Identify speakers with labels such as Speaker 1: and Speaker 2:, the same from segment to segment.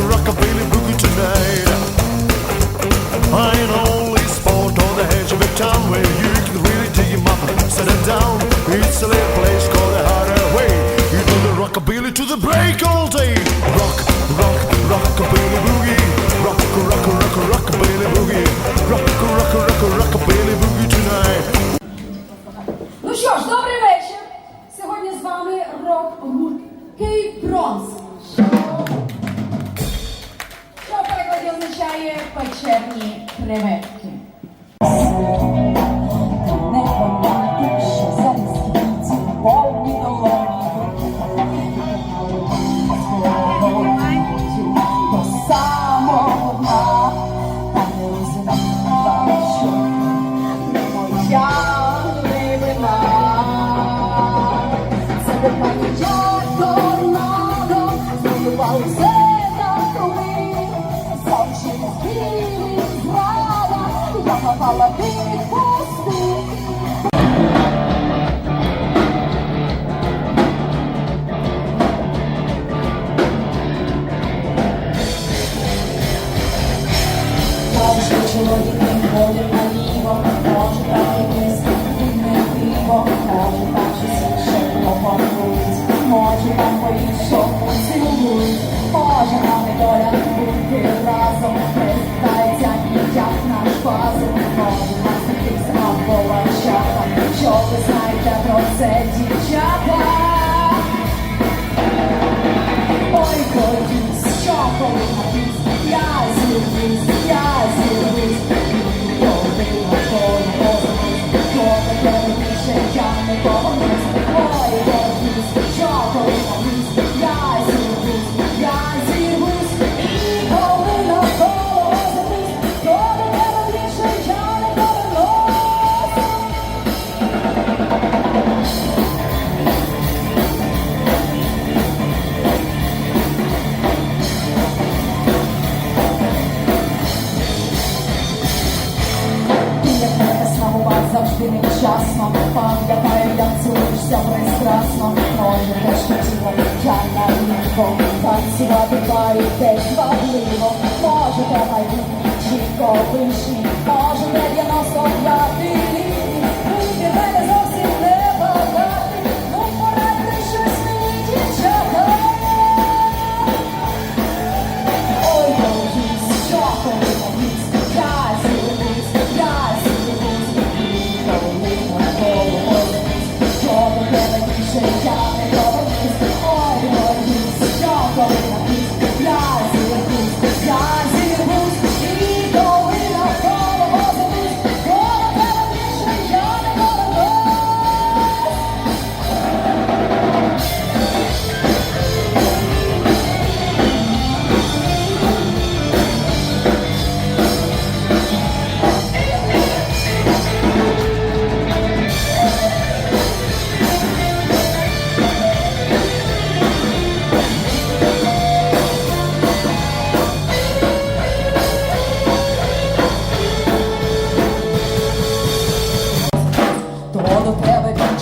Speaker 1: rock a beat.
Speaker 2: Pode dar melhora, porque razão Чітко вишні, кожен дев'яносто п'ятий літ, вибір мене зовсім не ну порадьте щось мені дівчата. Ой, боюсь, що повісь, я зілюсь, я зілюсь, на голову, що тебе більше.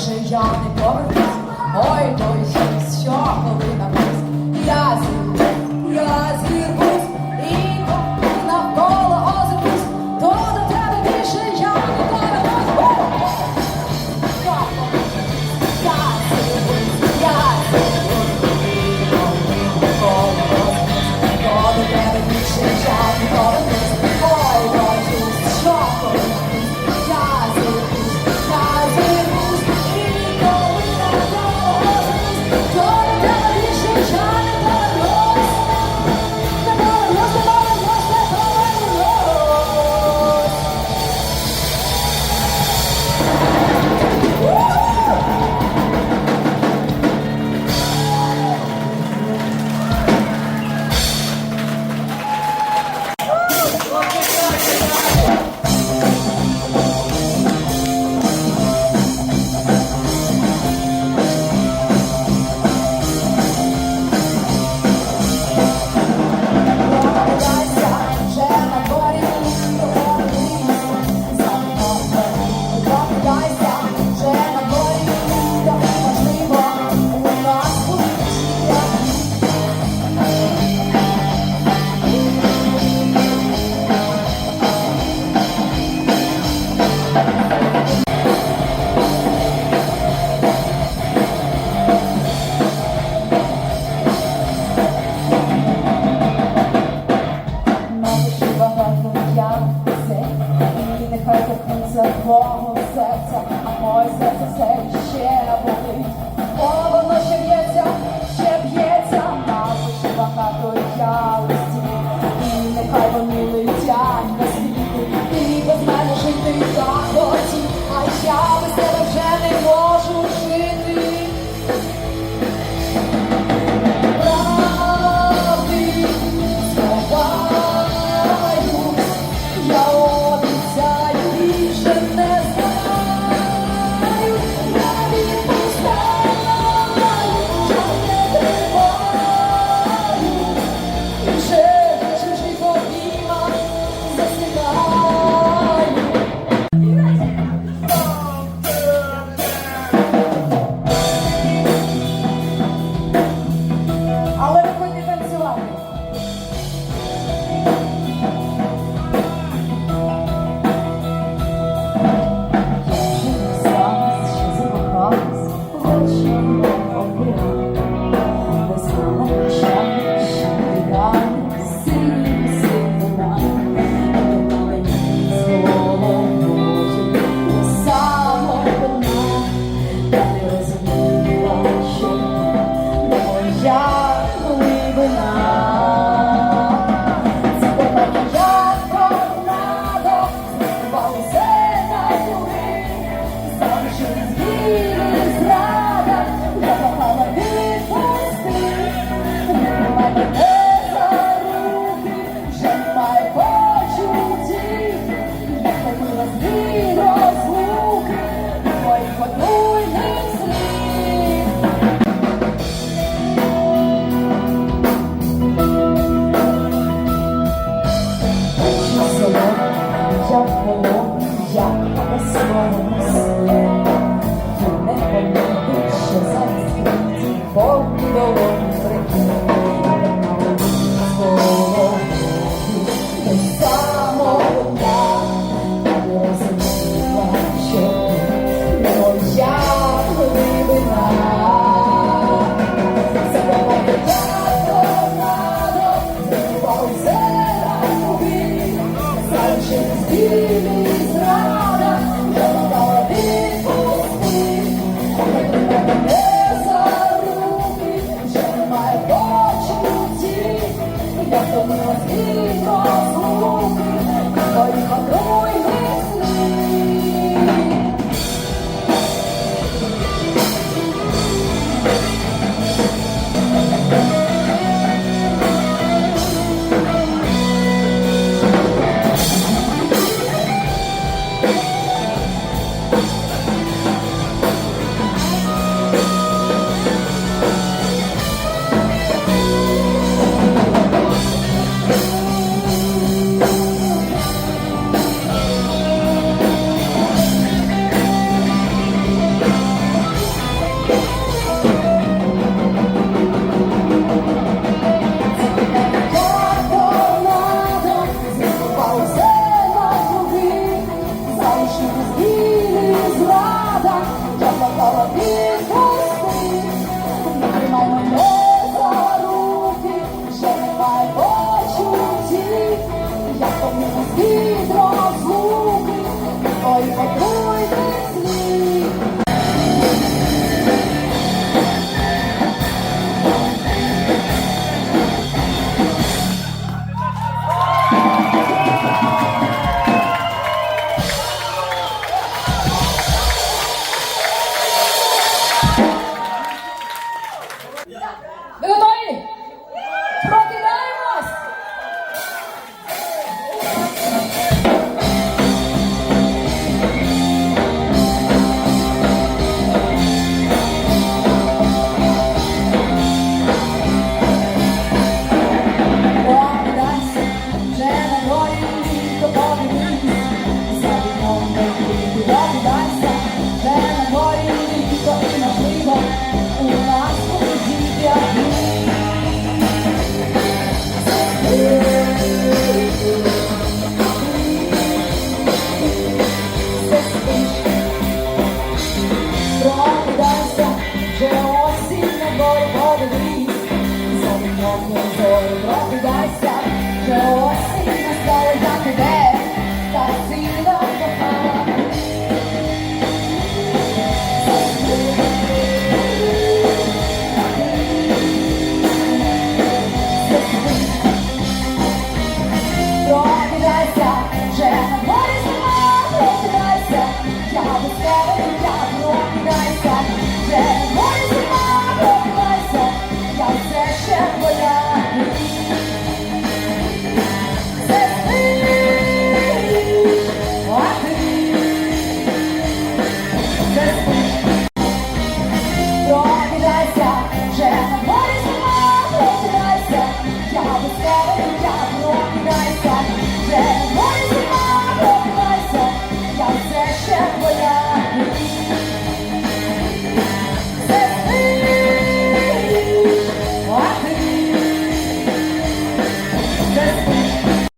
Speaker 2: вже я не повернусь, ой, той час, що коли на вас я зі, я зі. життя було, як на своєму сні, не полюбив, що за. Ой, подруги, ой, подруги. Oh.